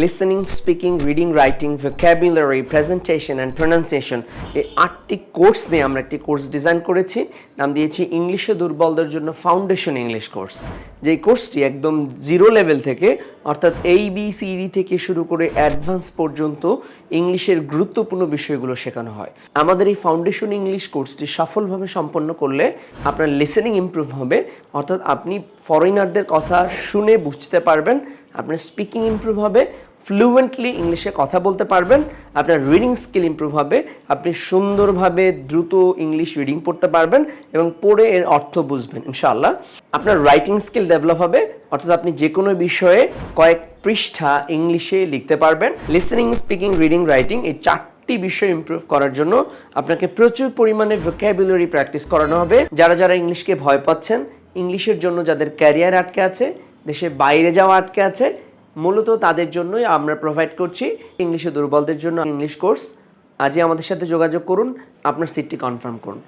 Listening speaking reading writing vocabulary presentation and pronunciation এই আটটি course নিয়ে আমরা একটি কোর্স ডিজাইন করেছি। নাম দিয়েছি ইংলিশে দুর্বলদের জন্য ফাউন্ডেশন ইংলিশ কোর্স যেই কোর্সটি একদম জিরো লেভেল থেকে, অর্থাৎ এই বি সিডি থেকে শুরু করে অ্যাডভান্স পর্যন্ত ইংলিশের গুরুত্বপূর্ণ বিষয়গুলো শেখানো হয়। আমাদের এই ফাউন্ডেশন ইংলিশ কোর্সটি সফলভাবে সম্পন্ন করলে আপনার লিসেনিং ইমপ্রুভ হবে। অর্থাৎ আপনি ফরেনারদের কথা শুনে বুঝতে পারবেন। আপনার স্পিকিং ইমপ্রুভ হবে ফ্লুয়েন্টলি ইংলিশে কথা বলতে পারবেন, আপনার রিডিং স্কিল ইমপ্রুভ হবে, আপনি সুন্দরভাবে দ্রুত ইংলিশ রিডিং পড়তে পারবেন এবং পড়ে এর অর্থ বুঝবেন, ইনশাআল্লাহ। আপনার রাইটিং স্কিল ডেভেলপ হবে, অর্থাৎ আপনি যে কোনো বিষয়ে কয়েক পৃষ্ঠা ইংলিশে লিখতে পারবেন। লিসেনিং স্পিকিং রিডিং রাইটিং এই চারটি বিষয় ইমপ্রুভ করার জন্য আপনাকে প্রচুর পরিমাণে ভোক্যাবুলারি প্র্যাকটিস করানো হবে। যারা যারা ইংলিশকে ভয় পাচ্ছেন ইংলিশের জন্য যাদের ক্যারিয়ার আটকে আছে দেশে বাইরে যাওয়া আটকে আছে। মূলত তাদের জন্যই আমরা প্রোভাইড করছি। ইংলিশে দুর্বলদের জন্য ইংলিশ কোর্স আজই আমাদের সাথে যোগাযোগ করুন। আপনার সিটটি কনফার্ম করুন।